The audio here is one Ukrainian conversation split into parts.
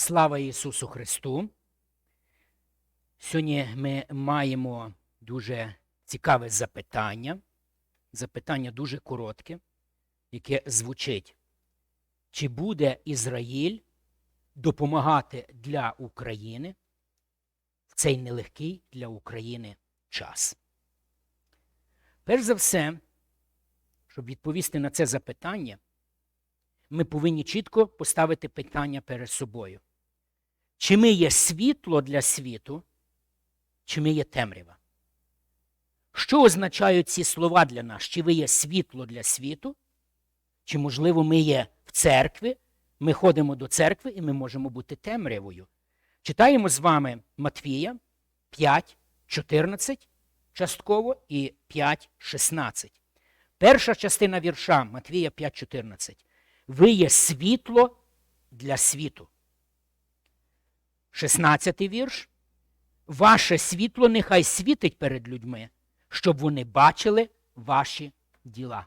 Слава Ісусу Христу! Сьогодні ми маємо дуже цікаве запитання. Запитання дуже коротке, яке звучить: чи буде Ізраїль допомагати для України в цей нелегкий для України час? Перш за все, щоб відповісти на це запитання, ми повинні чітко поставити питання перед собою. Чи ми є світло для світу, чи ми є темрява? Що означають ці слова для нас? Чи ви є світло для світу? Чи, можливо, ми є в церкві, ми ходимо до церкви і ми можемо бути темрявою? Читаємо з вами Матвія 5, 14 частково і 5, 16. Перша частина вірша Матвія 5, 14. Ви є світло для світу. 16 вірш. Ваше світло нехай світить перед людьми, щоб вони бачили ваші діла.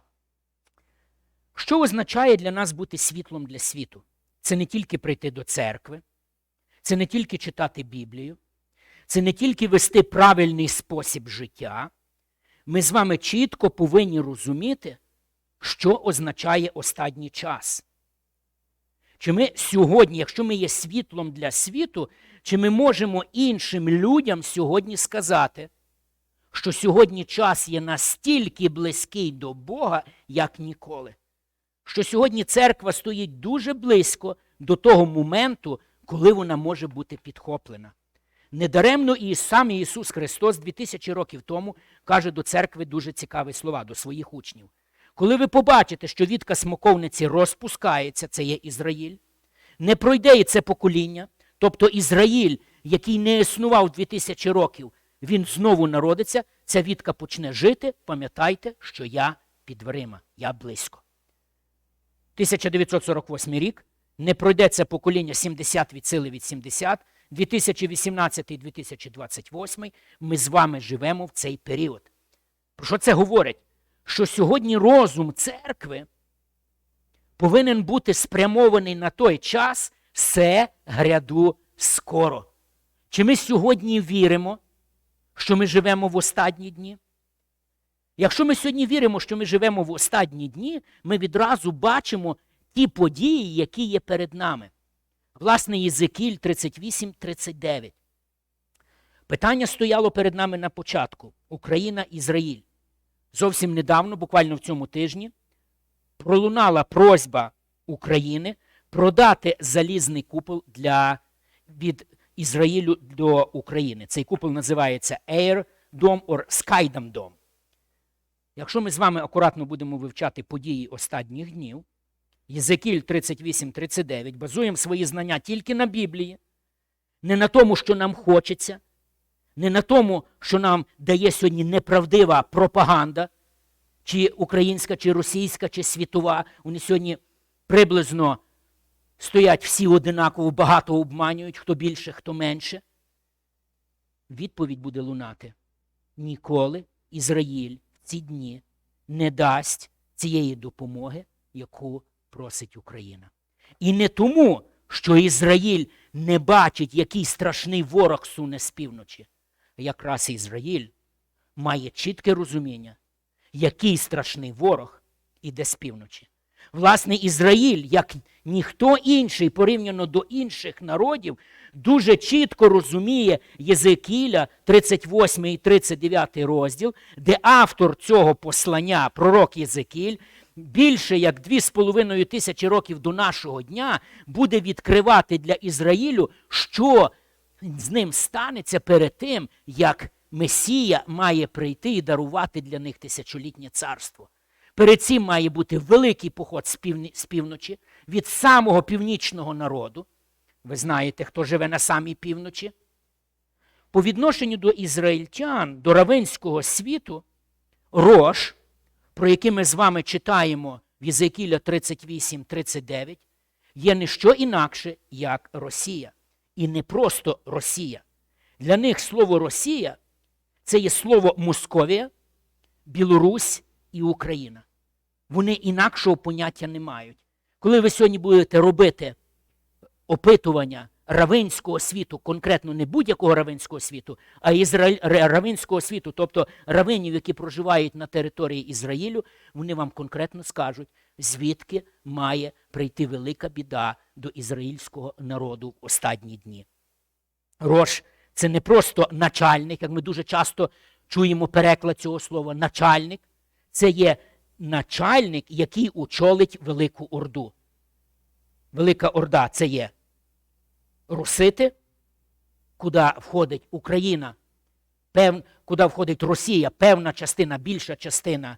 Що означає для нас бути світлом для світу? Це не тільки прийти до церкви, це не тільки читати Біблію, це не тільки вести правильний спосіб життя. Ми з вами чітко повинні розуміти, що означає останній час. Чи ми сьогодні, якщо ми є світлом для світу, чи ми можемо іншим людям сьогодні сказати, що сьогодні час є настільки близький до Бога, як ніколи? Що сьогодні церква стоїть дуже близько до того моменту, коли вона може бути підхоплена. Недаремно і сам Ісус Христос 2000 років тому каже до церкви дуже цікаві слова до своїх учнів. Коли ви побачите, що вітка смоковниці розпускається, це є Ізраїль, не пройде і це покоління, тобто Ізраїль, який не існував 2000 років, він знову народиться, ця вітка почне жити, пам'ятайте, що я під дверима, я близько. 1948 рік, не пройде це покоління 70 від сили від 70, 2018-2028 ми з вами живемо в цей період. Про що це говорить? Що сьогодні розум церкви повинен бути спрямований на той час все гряду скоро. Чи ми сьогодні віримо, що ми живемо в останні дні? Якщо ми сьогодні віримо, що ми живемо в останні дні, ми відразу бачимо ті події, які є перед нами. Власне, Єзекіль 38-39. Питання стояло перед нами на початку: Україна, Ізраїль. Зовсім недавно, буквально в цьому тижні, пролунала просьба України продати залізний купол для, від Ізраїлю до України. Цей купол називається Air Dome or Skydom Dome. Якщо ми з вами акуратно будемо вивчати події останніх днів, Єзекіль 38-39, базуємо свої знання тільки на Біблії, не на тому, що нам хочеться, не на тому, що нам дає сьогодні неправдива пропаганда, чи українська, чи російська, чи світова. Вони сьогодні приблизно стоять всі одинаково, багато обманюють, хто більше, хто менше. Відповідь буде лунати. Ніколи Ізраїль в ці дні не дасть цієї допомоги, яку просить Україна. І не тому, що Ізраїль не бачить, який страшний ворог суне з півночі. Якраз Ізраїль має чітке розуміння, який страшний ворог іде з півночі. Власне, Ізраїль, як ніхто інший, порівняно до інших народів, дуже чітко розуміє Єзекіля, 38 і 39 розділ, де автор цього послання, пророк Єзекіль, більше як дві з половиною тисячі років до нашого дня буде відкривати для Ізраїлю, що з ним станеться перед тим, як Месія має прийти і дарувати для них тисячолітнє царство. Перед цим має бути великий поход з, півночі від самого північного народу. Ви знаєте, хто живе на самій півночі. По відношенню до ізраїльтян, до равинського світу, Рош, про який ми з вами читаємо в Єзекіля 38-39, є не що інакше, як Росія. І не просто Росія. Для них слово Росія це є слово Московія, Білорусь і Україна. Вони інакшого поняття не мають. Коли ви сьогодні будете робити опитування равинського світу, конкретно не будь-якого равинського світу, а ізраїль, равинського світу, тобто равинів, які проживають на території Ізраїлю, вони вам конкретно скажуть, звідки має прийти велика біда до ізраїльського народу в останні дні. Рош це не просто начальник, як ми дуже часто чуємо переклад цього слова начальник. Це є начальник, який очолить Велику Орду. Велика Орда це є русити, куди входить Україна, пев... куди входить Росія, певна частина, більша частина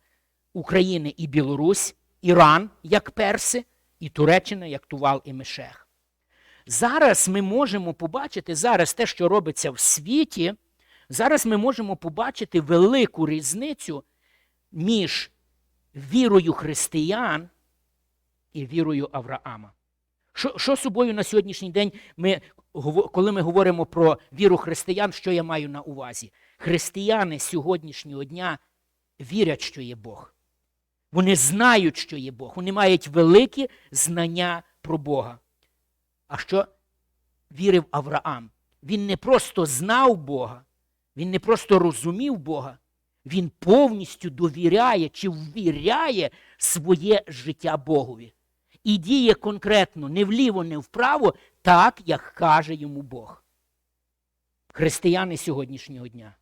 України і Білорусь, Іран як перси, і Туреччина як Тувал і Мешех. Зараз ми можемо побачити зараз те, що робиться в світі. Зараз ми можемо побачити велику різницю між вірою християн і вірою Авраама. Що, що собою на сьогоднішній день ми, коли ми говоримо про віру християн, що я маю на увазі? Християни сьогоднішнього дня вірять, що є Бог. Вони знають, що є Бог. Вони мають великі знання про Бога. А що вірив Авраам? Він не просто знав Бога, він не просто розумів Бога, він повністю довіряє чи ввіряє своє життя Богові. І діє конкретно не вліво, не вправо, так, як каже йому Бог. Християни сьогоднішнього дня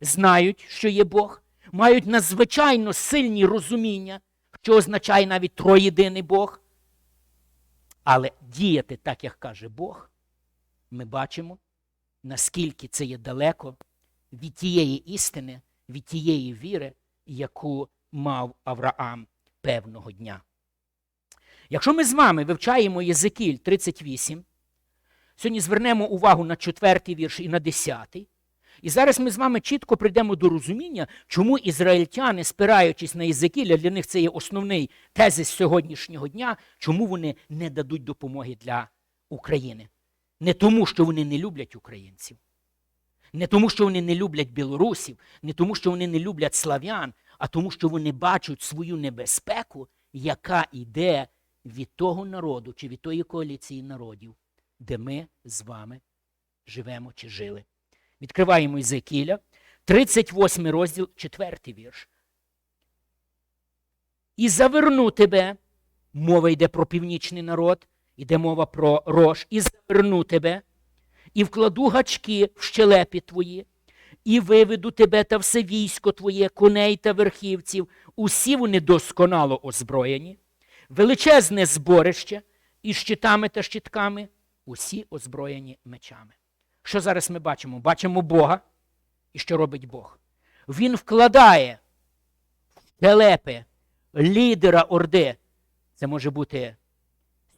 знають, що є Бог, мають надзвичайно сильні розуміння, що означає навіть троєдиний Бог. Але діяти так, як каже Бог, ми бачимо, наскільки це є далеко від тієї істини, від тієї віри, яку мав Авраам певного дня. Якщо ми з вами вивчаємо Єзекіль 38, сьогодні звернемо увагу на четвертий вірш і на десятий. І зараз ми з вами чітко прийдемо до розуміння, чому ізраїльтяни, спираючись на Єзекіля, для них це є основний тезис сьогоднішнього дня, чому вони не дадуть допомоги для України. Не тому, що вони не люблять українців, не тому, що вони не люблять білорусів, не тому, що вони не люблять слав'ян, а тому, що вони бачать свою небезпеку, яка йде від того народу чи від тої коаліції народів, де ми з вами живемо чи жили. Відкриваємо Ізекіля, 38 розділ, 4 вірш. І заверну тебе, мова йде про північний народ, йде мова про рож, і заверну тебе, і вкладу гачки в щелепі твої, і виведу тебе та все військо твоє, коней та верхівців, усі вони досконало озброєні, величезне зборище із щитами та щитками, усі озброєні мечами. Що зараз ми бачимо? Бачимо Бога. І що робить Бог? Він вкладає в телепи лідера Орди. Це може бути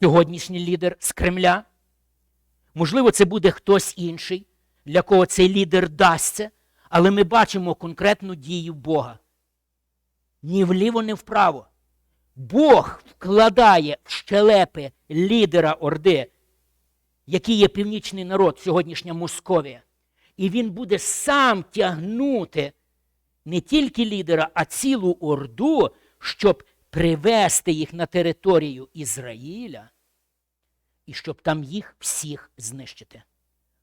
сьогоднішній лідер з Кремля. Можливо, це буде хтось інший, для кого цей лідер дасться, але ми бачимо конкретну дію Бога. Ні вліво, ні вправо. Бог вкладає в щелепи лідера Орди який є північний народ, сьогоднішня Московія. І він буде сам тягнути не тільки лідера, а цілу орду, щоб привести їх на територію Ізраїля і щоб там їх всіх знищити.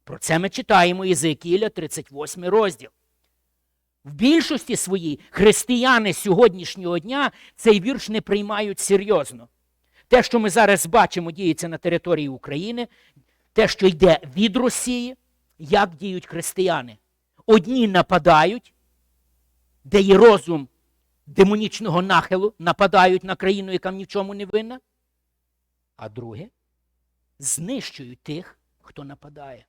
Про це ми читаємо Єзекіля, 38 розділ. В більшості своїй християни сьогоднішнього дня цей вірш не приймають серйозно. Те, що ми зараз бачимо, діється на території України, те, що йде від Росії, як діють християни. Одні нападають, де є розум демонічного нахилу, нападають на країну, яка ні в чому не винна, а друге знищують тих, хто нападає.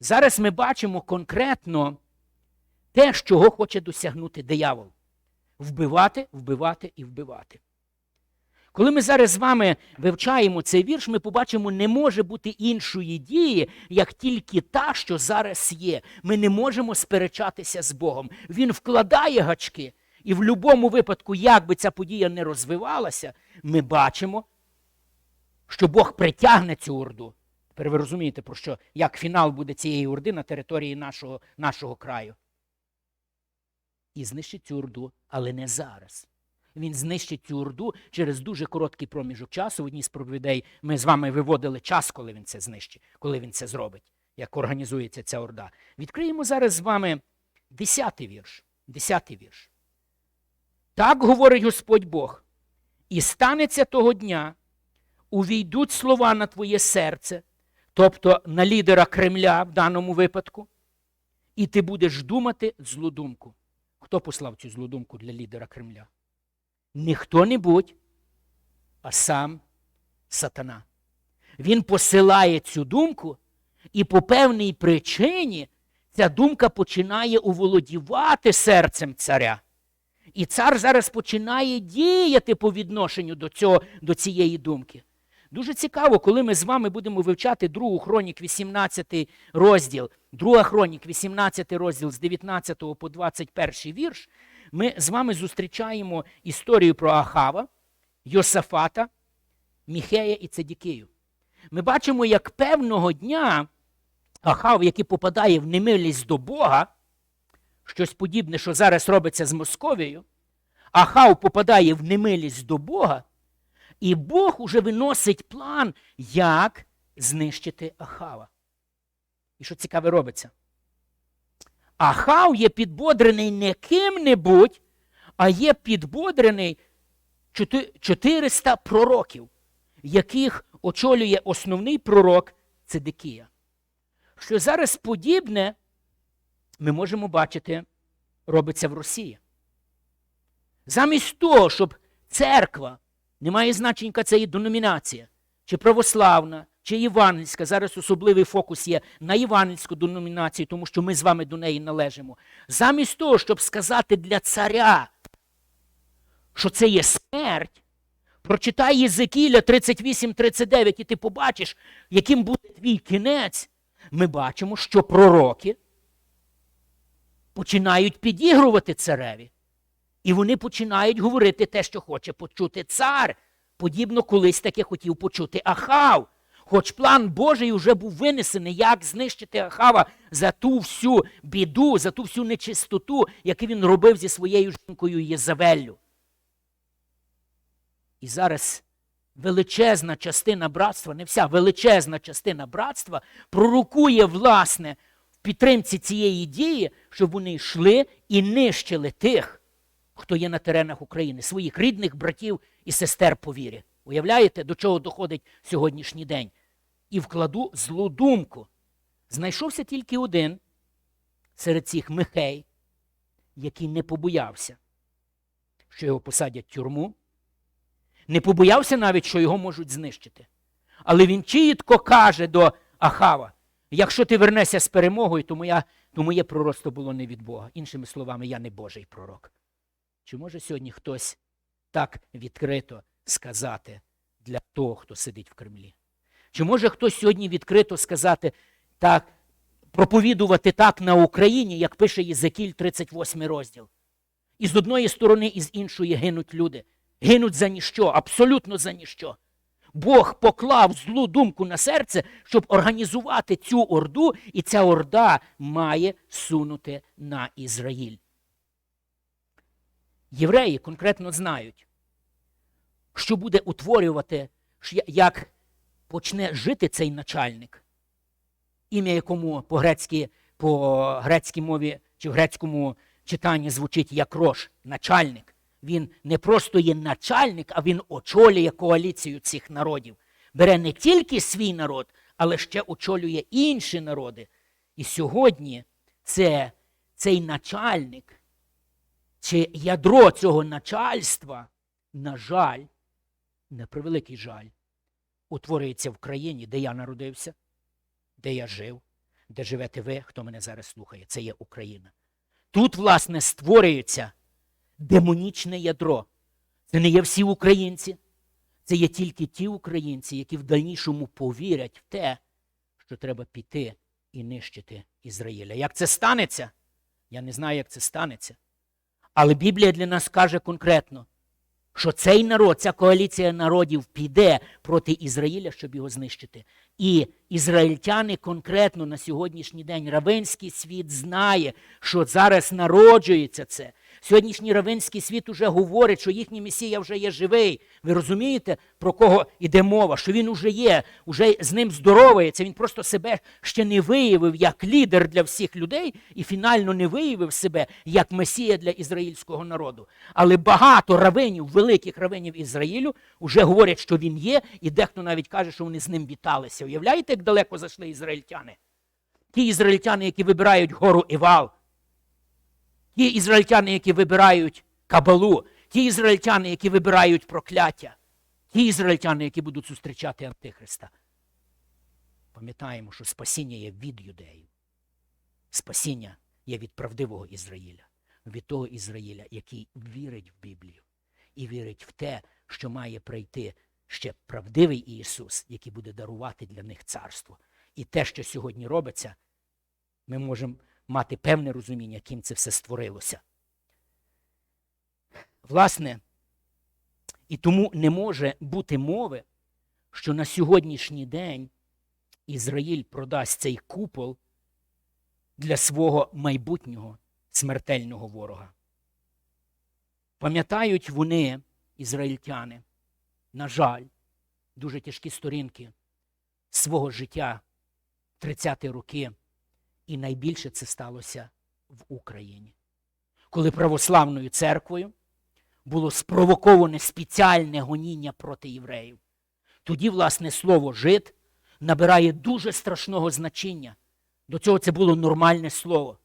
Зараз ми бачимо конкретно те, чого хоче досягнути диявол. Вбивати, вбивати і вбивати. Коли ми зараз з вами вивчаємо цей вірш, ми побачимо, не може бути іншої дії, як тільки та, що зараз є. Ми не можемо сперечатися з Богом. Він вкладає гачки, і в будь-якому випадку, як би ця подія не розвивалася, ми бачимо, що Бог притягне цю орду. Тепер ви розумієте, про що, як фінал буде цієї орди на території нашого, нашого краю. І знищить цю орду, але не зараз. Він знищить цю орду через дуже короткий проміжок часу. В одній з проповідей ми з вами виводили час, коли він це знищить, коли він це зробить, як організується ця орда. Відкриємо зараз з вами десятий вірш. Десятий вірш. Так говорить Господь Бог. І станеться того дня, увійдуть слова на твоє серце, тобто на лідера Кремля в даному випадку, і ти будеш думати злу думку. Хто послав цю злу думку для лідера Кремля? Не хто-небудь, а сам сатана. Він посилає цю думку, і по певній причині ця думка починає уволодівати серцем царя. І цар зараз починає діяти по відношенню до, цього, до цієї думки. Дуже цікаво, коли ми з вами будемо вивчати другу хронік, 18 розділ, друга хронік, 18 розділ з 19 по 21 вірш, ми з вами зустрічаємо історію про Ахава, Йосафата, Міхея і Цедікію. Ми бачимо, як певного дня Ахав, який попадає в немилість до Бога, щось подібне, що зараз робиться з Московією, Ахав попадає в немилість до Бога, і Бог уже виносить план, як знищити Ахава. І що цікаве робиться? Ахав є підбодрений не ким-небудь, а є підбодрений 400 пророків, яких очолює основний пророк Цедекія. Що зараз подібне ми можемо бачити, робиться в Росії. Замість того, щоб церква, не має значення, це є деномінація, чи православна, чи євангельська, зараз особливий фокус є на євангельську деномінацію, тому що ми з вами до неї належимо. Замість того, щоб сказати для царя, що це є смерть, прочитай Єзекіля 38-39, і ти побачиш, яким буде твій кінець. Ми бачимо, що пророки починають підігрувати цареві. І вони починають говорити те, що хоче почути цар. Подібно колись таке хотів почути Ахав. Хоч план Божий вже був винесений, як знищити Ахава за ту всю біду, за ту всю нечистоту, яку він робив зі своєю жінкою Єзавеллю. І зараз величезна частина братства, не вся величезна частина братства пророкує, власне, в підтримці цієї дії, щоб вони йшли і нищили тих, хто є на теренах України, своїх рідних братів і сестер по вірі. Уявляєте, до чого доходить сьогоднішній день? І вкладу злу думку. Знайшовся тільки один серед цих Михей, який не побоявся, що його посадять в тюрму, не побоявся навіть, що його можуть знищити. Але він чітко каже до Ахава: якщо ти вернешся з перемогою, то, моя, то моє пророцтво було не від Бога. Іншими словами, я не Божий пророк. Чи може сьогодні хтось так відкрито сказати для того, хто сидить в Кремлі? Чи може хтось сьогодні відкрито сказати так, проповідувати так на Україні, як пише Єзекіль 38 розділ? І з одної сторони, і з іншої гинуть люди. Гинуть за ніщо, абсолютно за ніщо. Бог поклав злу думку на серце, щоб організувати цю орду, і ця орда має сунути на Ізраїль. Євреї конкретно знають, що буде утворювати, як почне жити цей начальник, ім'я якому по грецькій по грецькій мові чи в грецькому читанні звучить як рош, начальник. Він не просто є начальник, а він очолює коаліцію цих народів. Бере не тільки свій народ, але ще очолює інші народи. І сьогодні це, цей начальник чи ядро цього начальства, на жаль, на превеликий жаль, утворюється в країні, де я народився, де я жив, де живете ви, хто мене зараз слухає. Це є Україна. Тут, власне, створюється демонічне ядро. Це не є всі українці, це є тільки ті українці, які в дальнішому повірять в те, що треба піти і нищити Ізраїля. Як це станеться? Я не знаю, як це станеться. Але Біблія для нас каже конкретно, що цей народ, ця коаліція народів піде проти Ізраїля, щоб його знищити. І ізраїльтяни конкретно на сьогоднішній день равенський світ знає, що зараз народжується це. Сьогоднішній равинський світ уже говорить, що їхній Месія вже є живий. Ви розумієте, про кого йде мова? Що він уже є, уже з ним здоровається. Він просто себе ще не виявив як лідер для всіх людей і фінально не виявив себе як Месія для ізраїльського народу. Але багато равинів, великих равинів Ізраїлю, вже говорять, що він є, і дехто навіть каже, що вони з ним віталися. Уявляєте, як далеко зайшли ізраїльтяни? Ті ізраїльтяни, які вибирають гору Івал, ті ізраїльтяни, які вибирають кабалу, ті ізраїльтяни, які вибирають прокляття, ті ізраїльтяни, які будуть зустрічати Антихриста. Пам'ятаємо, що спасіння є від юдеїв. Спасіння є від правдивого Ізраїля, від того Ізраїля, який вірить в Біблію і вірить в те, що має прийти ще правдивий Ісус, який буде дарувати для них царство. І те, що сьогодні робиться, ми можемо мати певне розуміння, ким це все створилося. Власне, і тому не може бути мови, що на сьогоднішній день Ізраїль продасть цей купол для свого майбутнього смертельного ворога. Пам'ятають вони, ізраїльтяни, на жаль, дуже тяжкі сторінки свого життя 30-ті роки, і найбільше це сталося в Україні, коли православною церквою було спровоковане спеціальне гоніння проти євреїв. Тоді, власне, слово жид набирає дуже страшного значення. До цього це було нормальне слово.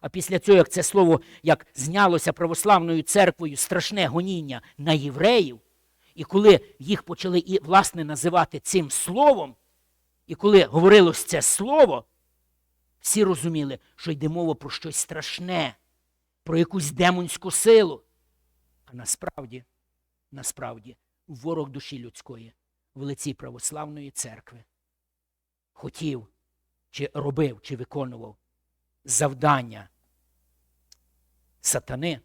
А після цього, як це слово як знялося православною церквою страшне гоніння на євреїв, і коли їх почали і, власне називати цим словом, і коли говорилось це слово, всі розуміли, що йде мова про щось страшне, про якусь демонську силу. А насправді, насправді, ворог душі людської в лиці православної церкви хотів, чи робив, чи виконував завдання сатани,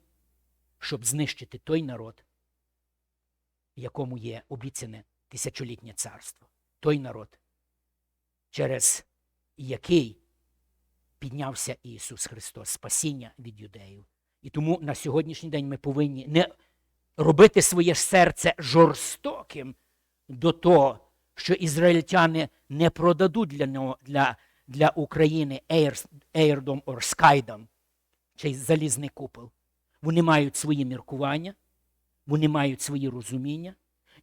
щоб знищити той народ, якому є обіцяне тисячолітнє царство. Той народ, через який піднявся Ісус Христос, спасіння від юдеїв. І тому на сьогоднішній день ми повинні не робити своє серце жорстоким до того, що ізраїльтяни не продадуть для для, для України Ейрдом or Скайдом, цей залізний купол. Вони мають свої міркування, вони мають свої розуміння,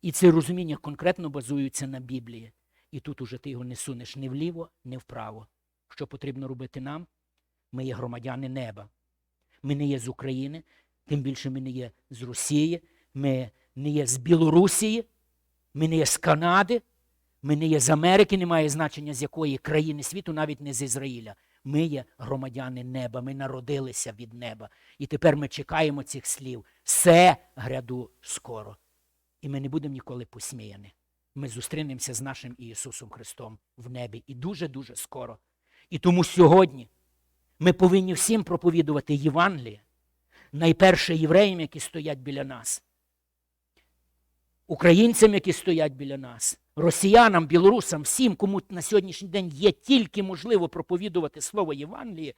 і це розуміння конкретно базується на Біблії. І тут уже ти його не сунеш ні вліво, ні вправо. Що потрібно робити нам? Ми є громадяни неба. Ми не є з України, тим більше ми не є з Росії, ми не є з Білорусії, ми не є з Канади, ми не є з Америки, немає значення з якої країни світу, навіть не з Ізраїля. Ми є громадяни неба, ми народилися від неба. І тепер ми чекаємо цих слів. Все гряду скоро. І ми не будемо ніколи посміяні. Ми зустрінемося з нашим Ісусом Христом в небі і дуже-дуже скоро. І тому сьогодні ми повинні всім проповідувати Євангеліє, найперше євреям, які стоять біля нас, українцям, які стоять біля нас, росіянам, білорусам, всім, кому на сьогоднішній день є тільки можливо проповідувати слово Євангеліє,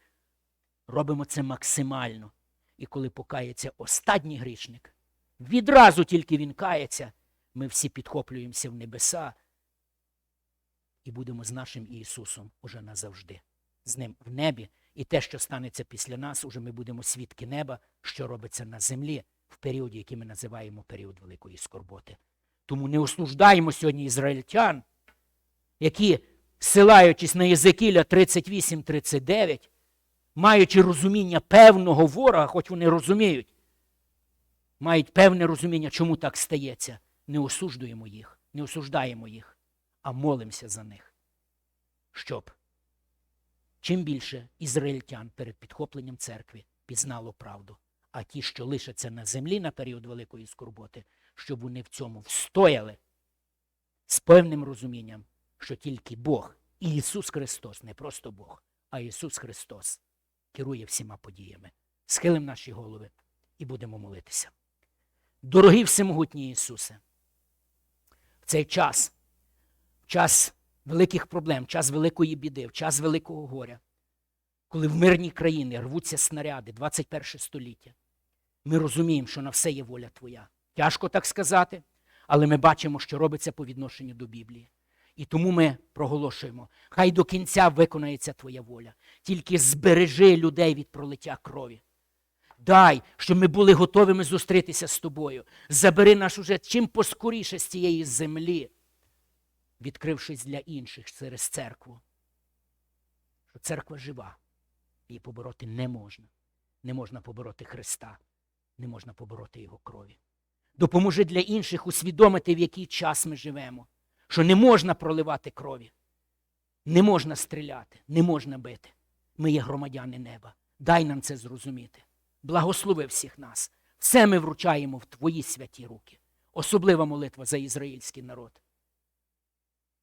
робимо це максимально. І коли покається останній грішник, відразу тільки він кається, ми всі підхоплюємося в небеса і будемо з нашим Ісусом уже назавжди, з ним в небі. І те, що станеться після нас, уже ми будемо свідки неба, що робиться на землі в періоді, який ми називаємо період великої скорботи. Тому не осуждаємо сьогодні ізраїльтян, які, силаючись на Єзекіля 38-39, маючи розуміння певного ворога, хоч вони розуміють, мають певне розуміння, чому так стається. Не осуждуємо їх, не осуждаємо їх, а молимося за них, щоб чим більше ізраїльтян перед підхопленням церкви пізнало правду, а ті, що лишаться на землі на період великої скорботи, щоб вони в цьому встояли з певним розумінням, що тільки Бог і Ісус Христос, не просто Бог, а Ісус Христос керує всіма подіями. Схилим наші голови і будемо молитися. Дорогий всемогутній Ісусе, в цей час, час великих проблем, час великої біди, в час великого горя, коли в мирній країні рвуться снаряди 21 століття, Ми розуміємо, що на все є воля Твоя. Тяжко так сказати, але ми бачимо, що робиться по відношенню до Біблії. І тому ми проголошуємо, хай до кінця виконається Твоя воля. Тільки збережи людей від пролиття крові. Дай, щоб ми були готовими зустрітися з тобою. Забери нас уже чим поскоріше з цієї землі, відкрившись для інших через церкву. Що церква жива, її побороти не можна. Не можна побороти Христа, не можна побороти Його крові. Допоможи для інших усвідомити, в який час ми живемо, що не можна проливати крові, не можна стріляти, не можна бити. Ми є громадяни неба. Дай нам це зрозуміти. Благослови всіх нас. Все ми вручаємо в Твої святі руки. Особлива молитва за ізраїльський народ,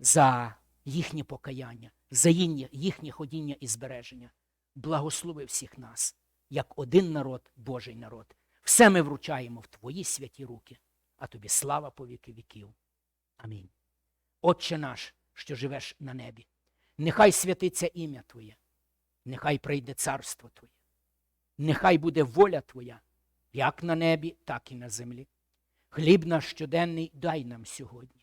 за їхнє покаяння, за їхнє, ходіння і збереження. Благослови всіх нас, як один народ, Божий народ. Все ми вручаємо в Твої святі руки, а тобі слава по віки віків. Амінь. Отче наш, що живеш на небі, нехай святиться ім'я Твоє, нехай прийде царство Твоє, нехай буде воля Твоя, як на небі, так і на землі. Хліб наш щоденний дай нам сьогодні.